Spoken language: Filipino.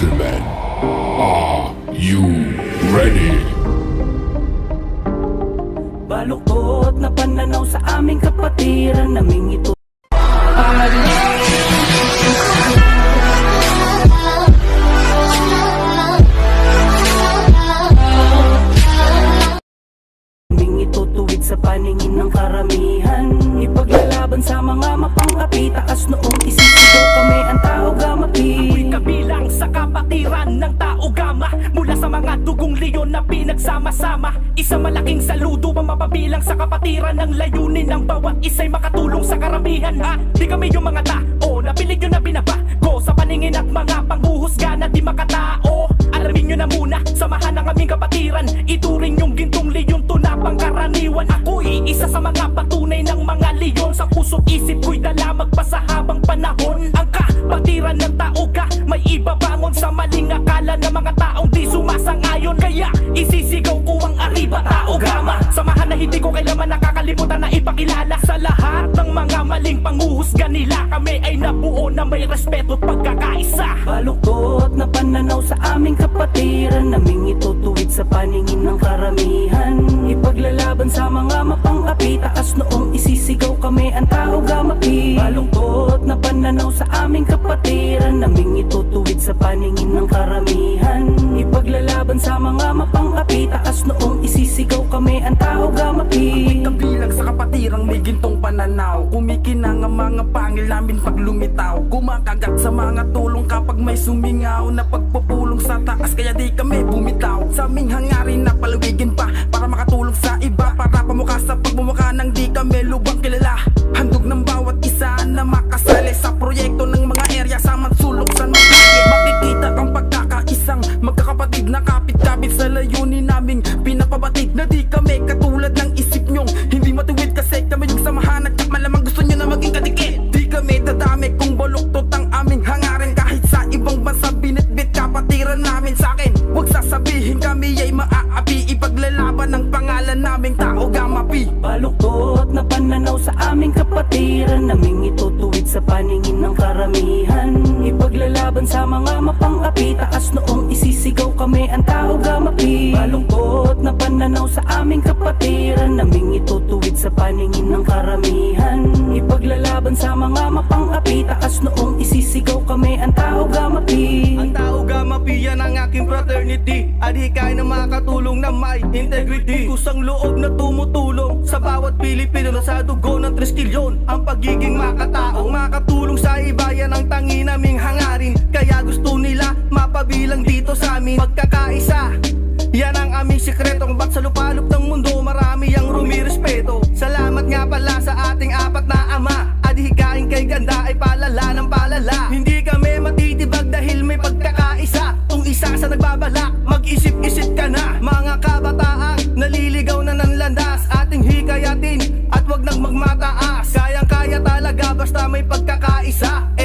gentlemen, are you ready? Baluktot na pananaw sa aming kapatiran naming ito itutuwid sa paningin ng karamihan Ipaglalaban sa mga mapangapi Taas noong isisigaw na pinagsama-sama. Isa malaking saludo ang mapabilang sa kapatiran Ng layunin ng bawat isa'y makatulong sa karamihan ha? Di kami yung mga tao na pilig nyo na binabago Sa paningin at mga panghuhusga na di makatao. Alamin nyo na muna, samahan ng aming kapatiran. Ituring yung gintong leon to na pangkaraniwan Ako'y isa sa mga patunay ng mga leon Sa puso't isip ko'y dala magpasa habang panahon. Ang kapatiran ng tao ka May iba bangon sa maling akala ng mga ipakilala Sa lahat ng mga maling panguhusga nila. Kami ay nabuo na may respeto at pagkakaisa. Baluktot na pananaw sa aming kapatiran Naming itutuwid sa paningin ng karamihan. Ipaglalaban sa mga mapangapi Taas noong isisigaw kami ang tao gamapi Baluktot na pananaw sa aming kapatiran Naming itutuwid sa paningin ng karamihan. Ipaglalaban sa mga mapangapi Taas noong isisigaw kami ang tao gamapi may gintong pananaw. Kumikinang ang mga pangil namin pag lumitaw. Kumakagat sa mga tulong kapag may sumingaw Na pagpupulong sa taas kaya di kami bumitaw. Sa aming hangarin na palawigin pa Para makatulong sa iba. Para pamukha sa pagmumukha ng di kami lubang kilala. Handog ng bawat isa na makasali Sa proyekto ng mga area. Sa mansulok sa mga Makikita ang pagkakaisang magkakapatid na kapit-kapit Pananaw sa aming kapatiran. Naming itutuwid sa paningin ng karamihan. Ipaglalaban sa mga mapangapi Taas noong isisigaw kami ang tao gamapi Baluktot na pananaw sa aming kapatiran. Naming itutuwid sa paningin ng karamihan. Ipaglalaban sa mga mapangapi Taas aking fraternity Adhikay na makatulong na may integrity. Kusang loob na tumutulong Sa bawat Pilipino. Na sa dugo ng triskilyon Ang pagiging makatao. Makatulong sa iba yan ang tangi naming hangarin. Kaya gusto nila mapabilang dito sa amin. Pagkakaisa yan ang aming sikretong ba't sa lupalop ng mundo marami ang rumirespeto? Salamat nga pala sa ating apat na ama. Adhikain kay ganda ay palala wag nang magmataas. Kayang-kaya talaga basta may pagkakaisa.